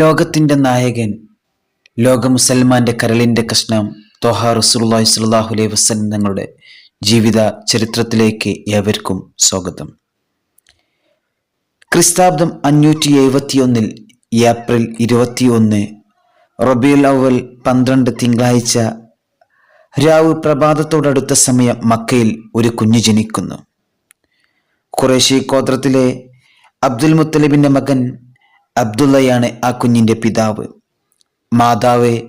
ലോകത്തിന്റെ നായകൻ ലോക മുസൽമാന്റെ കരളിന്റെ കഷ്ണം തൊഹാ റസൂലുള്ളാഹി സ്വല്ലല്ലാഹു അലൈഹി വസല്ലം തങ്ങളുടെ ജീവിത ചരിത്രത്തിലേക്ക് ഏവർക്കും സ്വാഗതം. ക്രിസ്താബ്ദം അഞ്ഞൂറ്റി എഴുപത്തിയൊന്നിൽ ഏപ്രിൽ ഇരുപത്തിയൊന്ന് റബിയുൽ അവൽ പന്ത്രണ്ട് തിങ്കളാഴ്ച രാവ് പ്രഭാതത്തോടടുത്ത സമയം മക്കയിൽ ഒരു കുഞ്ഞു ജനിക്കുന്നു. ഖുറേഷി ഗോത്രത്തിലെ അബ്ദുൽ മുത്തലിബിന്റെ മകൻ അബ്ദുള്ളയാണ് ആ കുഞ്ഞിന്റെ പിതാവ്. മാതാവ്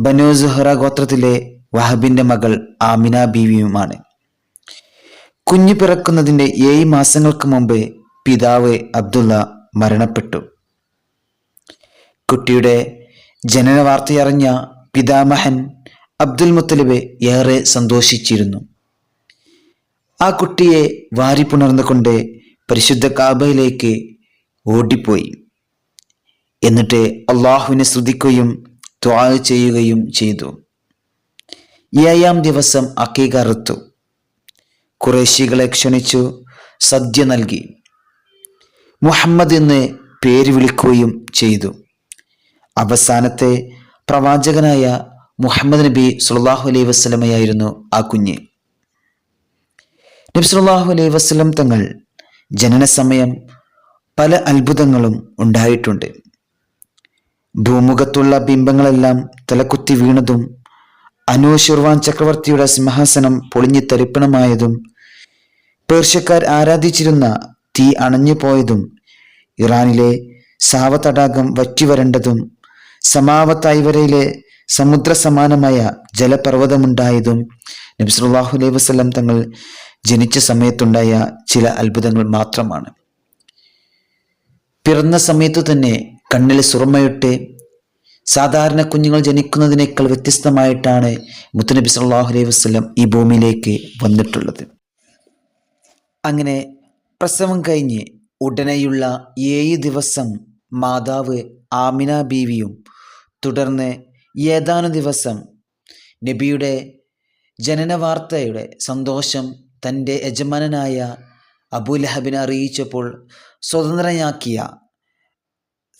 ബനു സുഹറ ഗോത്രത്തിലെ വഹബിന്റെ മകൾ ആമിന ബീവിയുമാണ്. കുഞ്ഞു പിറക്കുന്നതിന്റെ ഏഴ് മാസങ്ങൾക്ക് മുമ്പ് പിതാവ് അബ്ദുള്ള മരണപ്പെട്ടു. കുട്ടിയുടെ ജനന വാർത്തയറിഞ്ഞ പിതാമഹൻ അബ്ദുൽ മുത്തലിബ് ഏറെ സന്തോഷിച്ചിരുന്നു. ആ കുട്ടിയെ വാരി പുണർന്നുകൊണ്ട് പരിശുദ്ധ കാബയിലേക്ക് ഓടിപ്പോയി. എന്നിട്ട് അള്ളാഹുവിനെ സ്തുതിക്കുകയും ത്വാ ചെയ്യുകയും ചെയ്തു. ഏഴാം ദിവസം അക്കീക അറുത്തു കുറേശികളെ ക്ഷണിച്ചു സദ്യ നൽകി. മുഹമ്മദ് എന്ന് പേര് വിളിക്കുകയും ചെയ്തു. അവസാനത്തെ പ്രവാചകനായ മുഹമ്മദ് നബി സുല്ലാഹു അലൈഹി വസ്ലമയായിരുന്നു ആ കുഞ്ഞ്. നബി സുല്ലാഹു അലൈഹി വസ്ലം തങ്ങൾ ജനന സമയം പല അത്ഭുതങ്ങളും ഉണ്ടായിട്ടുണ്ട്. ഭൂമുഖത്തുള്ള ബിംബങ്ങളെല്ലാം തലക്കുത്തി വീണതും അനൂഷുർവാൻ ചക്രവർത്തിയുടെ സിംഹാസനം പൊളിഞ്ഞു തരിപ്പണമായതും പേർഷ്യക്കാർ ആരാധിച്ചിരുന്ന തീ അണഞ്ഞു പോയതും ഇറാനിലെ സാവ തടാകം വറ്റിവരണ്ടതും സമാവത്തായിവരയിലെ സമുദ്ര സമാനമായ ജലപർവതമുണ്ടായതും നബ്സുല്ലാഹു അലൈഹി വസ്ലം തങ്ങൾ ജനിച്ച സമയത്തുണ്ടായ ചില അത്ഭുതങ്ങൾ മാത്രമാണ്. പിറന്ന സമയത്തു തന്നെ കണ്ണിൽ സുറമയിട്ട് സാധാരണ കുഞ്ഞുങ്ങൾ ജനിക്കുന്നതിനേക്കാൾ വ്യത്യസ്തമായിട്ടാണ് മുത്തുനബി സല്ലാഹു അലൈഹി വസ്ലം ഈ ഭൂമിയിലേക്ക് വന്നിട്ടുള്ളത്. അങ്ങനെ പ്രസവം കഴിഞ്ഞ് ഉടനെയുള്ള ഏഴ് ദിവസം മാതാവ് ആമിന ബീവിയും തുടർന്ന് ഏതാനും ദിവസം നബിയുടെ ജനന വാർത്തയുടെ സന്തോഷം തന്റെ യജമാനനായ അബുലഹബിനെ അറിയിച്ചപ്പോൾ സ്വതന്ത്രനാക്കിയ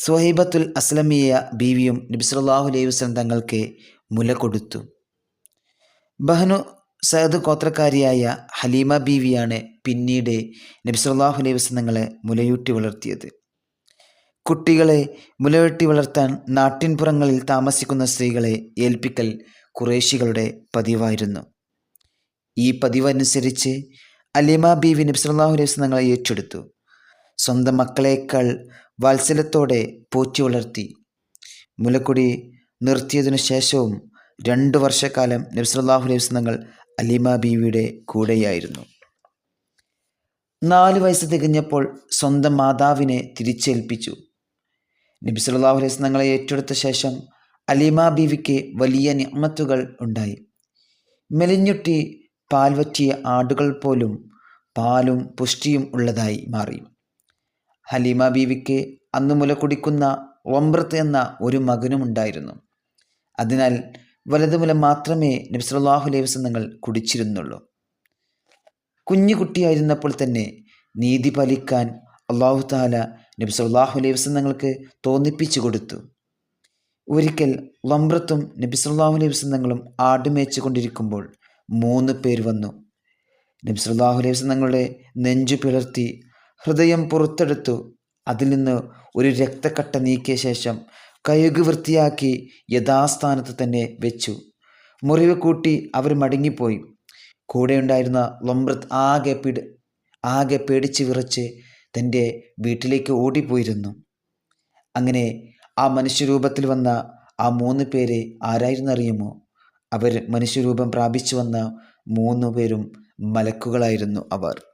സുഹൈബത്തുൽ അസ്ലമിയ ബീവിയും നബിസ്വല്ലാഹു അലൈഹി വസ്ലം തങ്ങൾക്ക് മുല കൊടുത്തു. ബഹനു സയദ് ഗോത്രക്കാരിയായ ഹലീമ ബീവിയാണ് പിന്നീട് നബിസ്വല്ലാഹു അലൈഹി വസ്ലം തങ്ങളെ മുലയൂട്ടി വളർത്തിയത്. കുട്ടികളെ മുലയൂട്ടി വളർത്താൻ നാട്ടിൻപുറങ്ങളിൽ താമസിക്കുന്ന സ്ത്രീകളെ ഏൽപ്പിക്കൽ കുറേശികളുടെ പതിവായിരുന്നു. ഈ പതിവനുസരിച്ച് അലിമ ബീവി നബ്സല്ലാഹു അലൈഹി തങ്ങളെ ഏറ്റെടുത്തു. സ്വന്തം മക്കളേക്കാൾ വാത്സല്യത്തോടെ പോറ്റി വളർത്തി. മുലക്കുടി നിർത്തിയതിനു ശേഷവും രണ്ടു വർഷക്കാലം നബ്സല്ലാഹു അലൈഹി വസ്ലങ്ങൾ അലിമ ബീവിയുടെ കൂടെയായിരുന്നു. നാല് വയസ്സ് തികഞ്ഞപ്പോൾ സ്വന്തം മാതാവിനെ തിരിച്ചേൽപ്പിച്ചു. നബി സല്ലാഹു അലൈഹി വസ്ലങ്ങളെ ഏറ്റെടുത്ത ശേഷം അലിമ ബീവിക്ക് വലിയ നിയമത്തുകൾ ഉണ്ടായി. മെലിഞ്ഞുട്ടി പാൽവറ്റിയ ആടുകൾ പോലും പാലും പുഷ്ടിയും ഉള്ളതായി മാറി. ഹലീമ ബീവിക്ക് അന്ന് മുല കുടിക്കുന്ന ഒമ്രത്ത് എന്ന ഒരു മകനുമുണ്ടായിരുന്നു അതിനാൽ വലതുമുല മാത്രമേ നബ്സലാഹു അലൈഹി നിങ്ങൾ കുടിച്ചിരുന്നുള്ളൂ. കുഞ്ഞു കുട്ടിയായിരുന്നപ്പോൾ തന്നെ നീതി പാലിക്കാൻ അള്ളാഹു താല നബി സല്ലാഹു അലൈഹി തോന്നിപ്പിച്ചു കൊടുത്തു. ഒരിക്കൽ വമ്പ്രത്തും നബി സല്ലാഹു അലൈഹി ആടുമേച്ചു കൊണ്ടിരിക്കുമ്പോൾ മൂന്ന് പേർ വന്നു. നബി സല്ലാഹു അലൈഹി നെഞ്ചു പിളർത്തി ഹൃദയം പുറത്തെടുത്തു. അതിൽ നിന്ന് ഒരു രക്തക്കട്ട നീക്കിയ ശേഷം കഴുകു വൃത്തിയാക്കി യഥാസ്ഥാനത്ത് തന്നെ വെച്ചു. മുറിവ് കൂട്ടി അവർ മടങ്ങിപ്പോയി. കൂടെയുണ്ടായിരുന്ന ലംബ്രത്ത് ആകെ പിട് ആകെ പേടിച്ച് വിറച്ച് തന്റെ വീട്ടിലേക്ക് ഓടിപ്പോയിരുന്നു. അങ്ങനെ ആ മനുഷ്യരൂപത്തിൽ വന്ന ആ മൂന്ന് പേരെ ആരായിരുന്നറിയുമോ? അവർ മനുഷ്യരൂപം പ്രാപിച്ചു വന്ന മൂന്ന് പേരും മലക്കുകളായിരുന്നു അവർ.